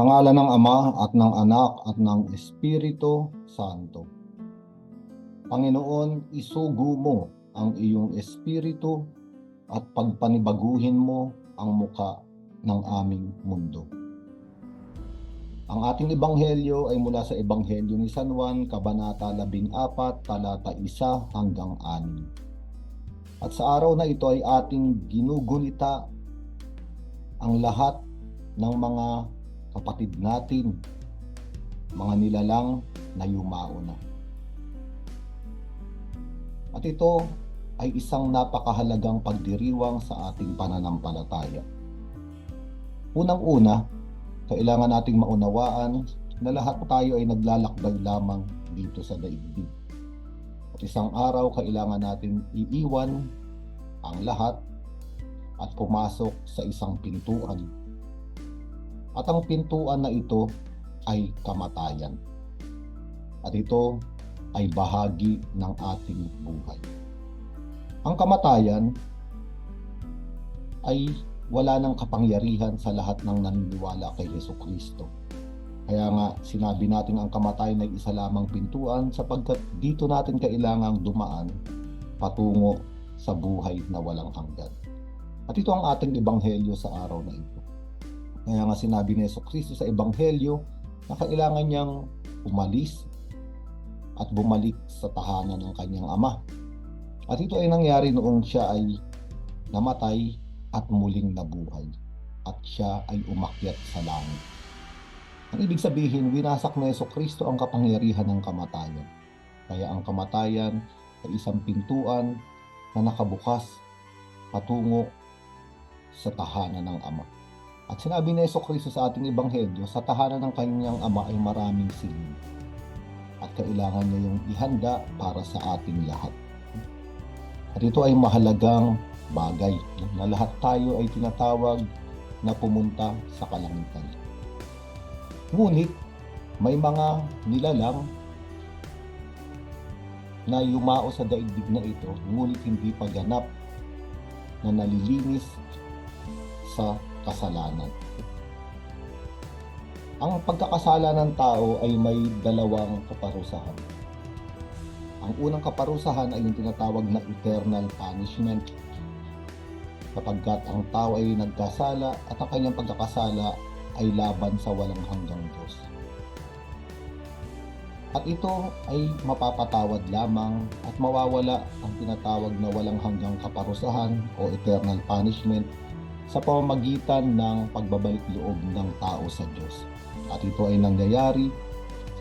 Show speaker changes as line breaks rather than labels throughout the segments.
Sa ngala ng Ama at ng Anak at ng Espiritu Santo. Panginoon, isugo mo ang iyong espiritu at pagpanibaguhin mo ang muka ng aming mundo. Ang ating ebanghelyo ay mula sa ebanghelyo ni San Juan, Kabanata 14, talata 1 hanggang 6. At sa araw na ito ay ating ginugunita ang lahat ng mga kapatid natin, mga nilalang na yumao na. At ito ay isang napakahalagang pagdiriwang sa ating pananampalataya. Unang-una, kailangan nating maunawaan na lahat tayo ay naglalakbay lamang dito sa daigdig. At isang araw, kailangan nating iiwan ang lahat at pumasok sa isang pintuan. At ang pintuan na ito ay kamatayan. At ito ay bahagi ng ating buhay. Ang kamatayan ay wala ng kapangyarihan sa lahat ng naniniwala kay Yeso Kristo. Kaya nga sinabi natin ang kamatayan ay isa lamang pintuan sapagkat dito natin kailangang dumaan patungo sa buhay na walang hanggan. At ito ang ating ebanghelyo sa araw na ito. Kaya nga sinabi ni Yeso Kristo sa ebanghelyo na kailangan niyang umalis at bumalik sa tahanan ng kanyang ama. At ito ay nangyari noong siya ay namatay at muling nabuhay at siya ay umakyat sa langit. Ang ibig sabihin, winasak na Yeso Kristo ang kapangyarihan ng kamatayan. Kaya ang kamatayan ay isang pintuan na nakabukas patungo sa tahanan ng Ama. At sinabi ni Yeso Kristo sa ating Ebanghelyo, sa tahanan ng kanyang Ama ay maraming silid. At kailangan niya yung ihanda para sa ating lahat. At ito ay mahalagang bagay na lahat tayo ay tinatawag na pumunta sa kalangitan. Ngunit may mga nilalang na yumao sa daigdig na ito ngunit hindi pa ganap na nalilinis sa kasalanan. Ang pagkakasala ng tao ay may dalawang kaparusahan. Ang unang kaparusahan ay yung tinatawag na eternal punishment kapagkat ang tao ay nagkasala at ang kanyang pagkakasala ay laban sa walang hanggang Diyos. At ito ay mapapatawad lamang at mawawala ang tinatawag na walang hanggang kaparusahan o eternal punishment sa pamamagitan ng pagbabalik loob ng tao sa Diyos. At ito ay nangyayari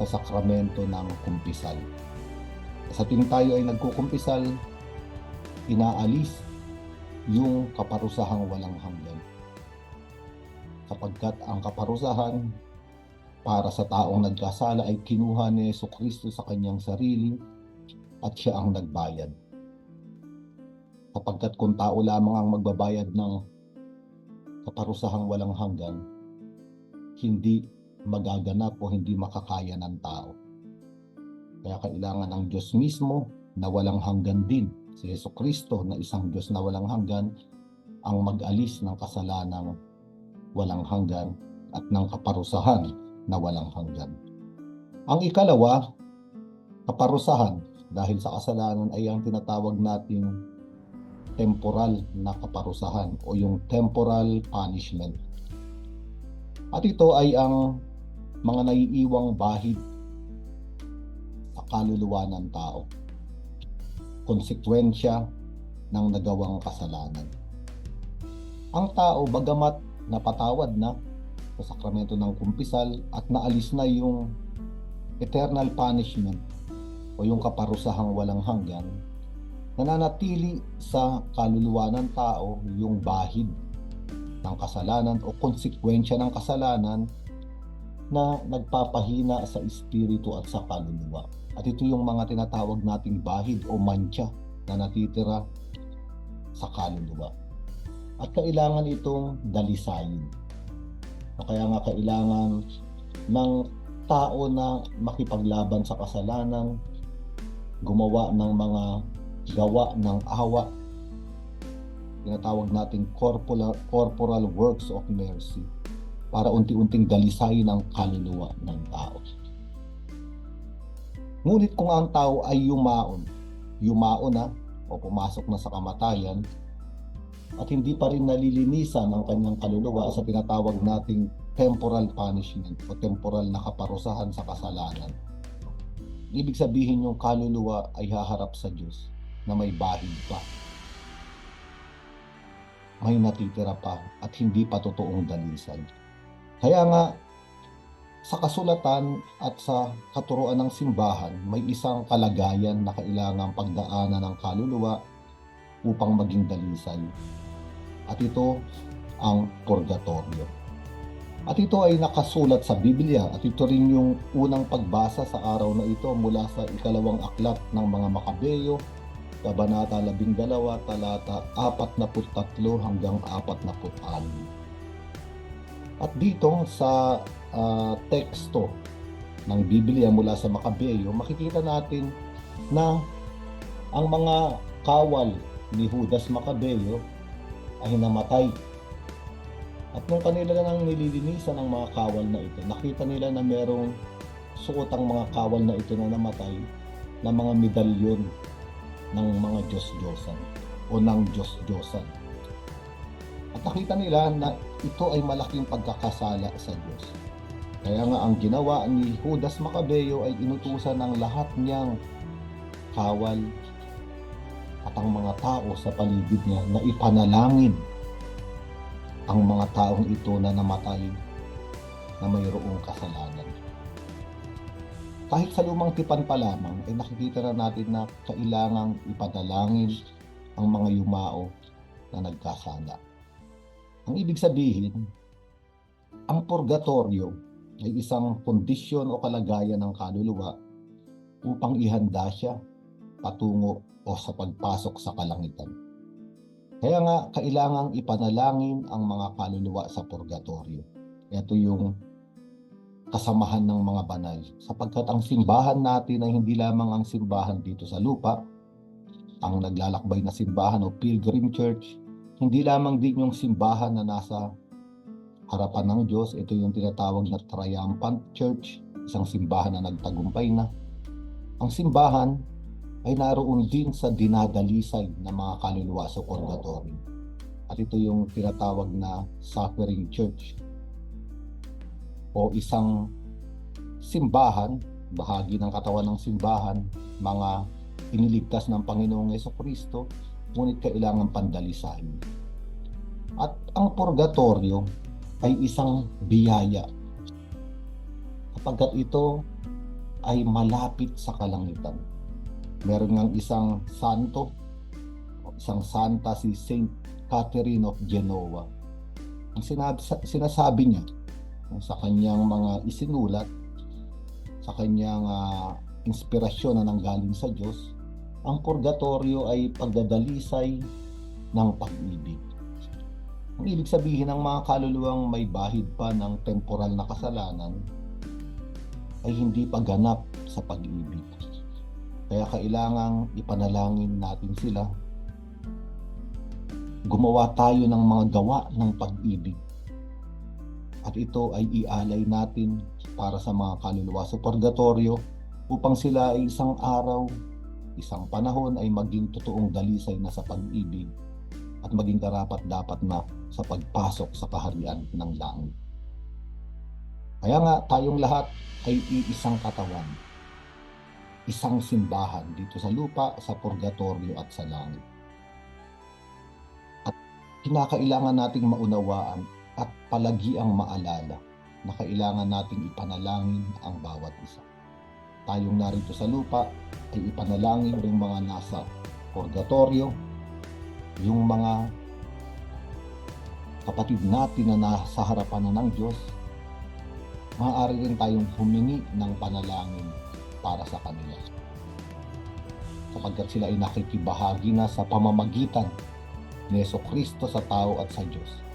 sa sakramento ng kumpisal. Sa tuwing tayo ay nagkukumpisal, inaalis yung kaparusahang walang hanggan. Sapagkat ang kaparusahan para sa taong nagkasala ay kinuha ni Yeso Kristo sa kanyang sarili at siya ang nagbayad. Sapagkat kung tao lamang ang magbabayad ng kaparusahang walang hanggan, hindi magaganap o hindi makakaya ng tao. Kaya kailangan ng Diyos mismo na walang hanggan din, si Yeso Kristo na isang Diyos na walang hanggan, ang mag-alis ng kasalanang walang hanggan at ng kaparusahan na walang hanggan. Ang ikalawa, kaparusahan dahil sa kasalanan ay ang tinatawag nating temporal na kaparusahan o yung temporal punishment. At ito ay ang mga naiiwang bahid sa kaluluwa ng tao. Konsekwensya ng nagawang kasalanan. Ang tao, bagamat napatawad na sa sakramento ng kumpisal at naalis na yung eternal punishment o yung kaparusahang walang hanggan, nananatili sa kaluluwa ng tao yung bahid ng kasalanan o konsekwensya ng kasalanan na nagpapahina sa espiritu at sa kaluluwa. At ito yung mga tinatawag nating bahid o mancha na natitira sa kaluluwa. At kailangan itong dalisayin. Kaya nga kailangan ng tao na makipaglaban sa kasalanan, gumawa ng mga gawa ng awa, tinatawag nating corporal, corporal works of mercy para unti-unting dalisayin ang kaluluwa ng tao. Ngunit kung ang tao ay yumaon, yumaon na o pumasok na sa kamatayan at hindi pa rin nalilinisan ang kanyang kaluluwa sa tinatawag nating temporal punishment o temporal na kaparusahan sa kasalanan. Ibig sabihin yung kaluluwa ay haharap sa Diyos na may bahid pa. May natitira pa at hindi pa totoong dalisan. Kaya nga, sa kasulatan at sa katuruan ng simbahan, may isang kalagayan na kailangang pagdaanan ng kaluluwa upang maging dalisay. At ito ang purgatorio. At ito ay nakasulat sa Biblia at ito rin yung unang pagbasa sa araw na ito mula sa ikalawang aklat ng mga Makabeyo, Kabanata 12, talata 43 hanggang 46. At dito sa ah, teksto ng Biblia mula sa Makabeyo, makikita natin na ang mga kawal ni Judas Macabeo ay namatay. At nung kanila nang nililinisan ng mga kawal na ito, nakita nila na merong suot ang mga kawal na ito na namatay na mga medalyon ng mga Diyos-Diyosan o ng Diyos-Diyosan. At nakita nila na ito ay malaking pagkakasala sa Diyos. Kaya nga ang ginawa ni Judas Macabeo ay inutusan ng lahat niyang kawal at ang mga tao sa paligid niya na ipanalangin ang mga taong ito na namatay na mayroong kasalanan. Kahit sa lumang tipan pa lamang, ay nakikita na natin na kailangang ipadalangin ang mga yumao na nagkasala. Ang ibig sabihin, ang purgatorio ay isang kondisyon o kalagayan ng kaluluwa upang ihanda siya patungo o sa pagpasok sa kalangitan. Kaya nga, kailangang ipanalangin ang mga kaluluwa sa purgatorio. Ito yung kasamahan ng mga banal. Sapagkat ang simbahan natin ay hindi lamang ang simbahan dito sa lupa, ang naglalakbay na simbahan o pilgrim church, hindi lamang din yung simbahan na nasa harapan ng Diyos, ito yung tinatawag na triumphant church, isang simbahan na nagtagumpay na. Ang simbahan ay naroon din sa dinadalisay ng mga kaluluwa sa purgatorio. At ito yung tinatawag na suffering church o isang simbahan, bahagi ng katawan ng simbahan, mga iniligtas ng Panginoong Yeso Kristo, ngunit kailangan pandalisahin. At ang purgatorio ay isang biyaya kapagkat ito ay malapit sa kalangitan. Meron ngang isang santo, isang santa si Saint Catherine of Genoa. Ang sinabi, sinasabi niya sa kanyang mga isinulat, sa kanyang ah, inspirasyon na nanggaling sa Diyos, ang purgatorio ay pagdadalisay ng pag-ibig. Ang ibig sabihin ng mga kaluluwang may bahid pa ng temporal na kasalanan ay hindi paganap sa pag-ibig. Kaya kailangang ipanalangin natin sila. Gumawa tayo ng mga gawa ng pag-ibig. At ito ay ialay natin para sa mga kaluluwa sa purgatorio upang sila ay isang araw, isang panahon ay maging totoong dalisay na sa pag-ibig at maging karapat dapat na sa pagpasok sa kaharian ng langit. Kaya nga tayong lahat ay iisang katawan, isang simbahan dito sa lupa, sa purgatorio at sa langit. At kinakailangan nating maunawaan at palagi ang maalala na kailangan nating ipanalangin ang bawat isa. Tayong narito sa lupa ay ipanalangin yung mga nasa purgatorio, yung mga kapatid natin na nasa harapan na ng Diyos, maaari rin tayong humingi ng panalangin para sa kanila. Sapagkat sila ay nakikibahagi na sa pamamagitan ni Yeso Kristo sa tao at sa Diyos.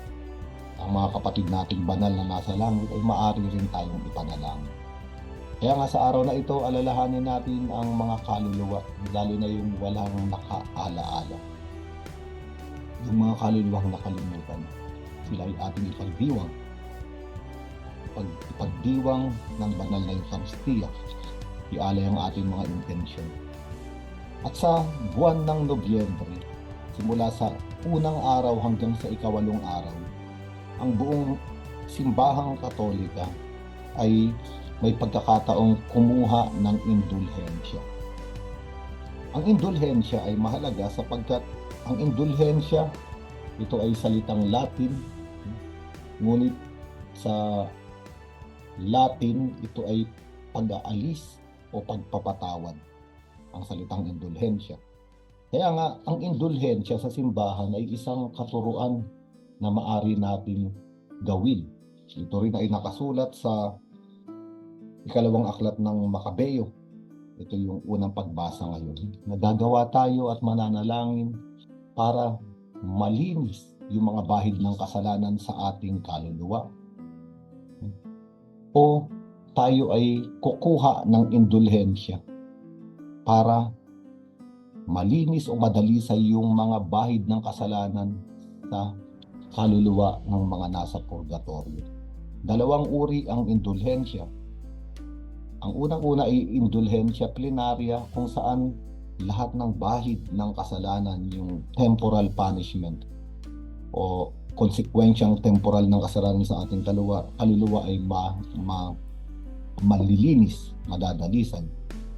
Ang mga kapatid nating banal na nasa langit ay maaari rin tayong ipanalangin. Kaya nga sa araw na ito, alalahanin natin ang mga kaluluwa, lalo na yung walang nakaalaala. Yung mga kaluluwang nakalimutan, sila ay ating ipagdiwang pag ipagdiwang ng banal na Eucharistia, ialay ang ating mga intensyon. At sa buwan ng Nobyembre, simula sa unang araw hanggang sa ikawalong araw, ang buong simbahang katolika ay may pagkakataong kumuha ng indulhensya. Ang indulhensya ay mahalaga sapagkat ang indulhensya ito ay salitang Latin ngunit sa Latin ito ay pag-aalis o pagpapatawad ang salitang indulhensya. Kaya nga ang indulhensya sa simbahan ay isang katuruan na maari natin gawin. Ito rin ay nakasulat sa ikalawang aklat ng Makabeo. Ito yung unang pagbasa ngayon. Nagagawa tayo at mananalangin para malinis yung mga bahid ng kasalanan sa ating kaluluwa. O tayo ay kukuha ng indulhensya para malinis o madalisay yung mga bahid ng kasalanan sa kaluluwa ng mga nasa purgatorio. Dalawang uri ang indulhensya. Ang unang-una ay indulhensya plenaria kung saan lahat ng bahid ng kasalanan, yung temporal punishment o konsekwensyang temporal ng kasalanan sa ating kaluluwa, kaluluwa ay ma, ma, malilinis, madadalisan.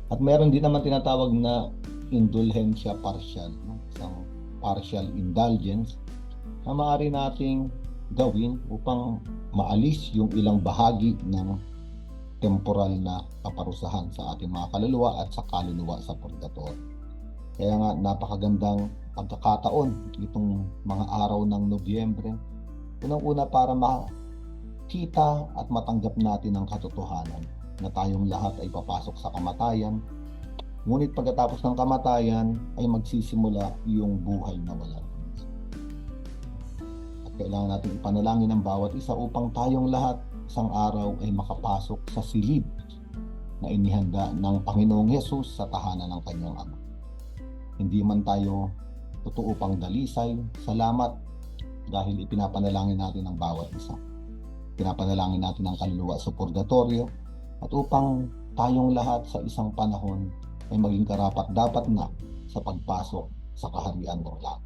At meron din naman tinatawag na indulhensya partial, no? isang partial indulgence na maaari nating gawin upang maalis yung ilang bahagi ng temporal na kaparusahan sa ating mga kaluluwa at sa kaluluwa sa purgatorio. Kaya nga napakagandang pagkakataon itong mga araw ng Nobyembre. Unang-una para makita at matanggap natin ang katotohanan na tayong lahat ay papasok sa kamatayan. Ngunit pagkatapos ng kamatayan ay magsisimula yung buhay na wala. Kailangan natin ipanalangin ang bawat isa upang tayong lahat isang araw ay makapasok sa silid na inihanda ng Panginoong Yesus sa tahanan ng kanyang Ama. Hindi man tayo totoo pang dalisay, salamat dahil ipinapanalangin natin ang bawat isa. Pinapanalangin natin ang kaluluwa sa purgatorio at upang tayong lahat sa isang panahon ay maging karapat dapat na sa pagpasok sa kaharian ng langit.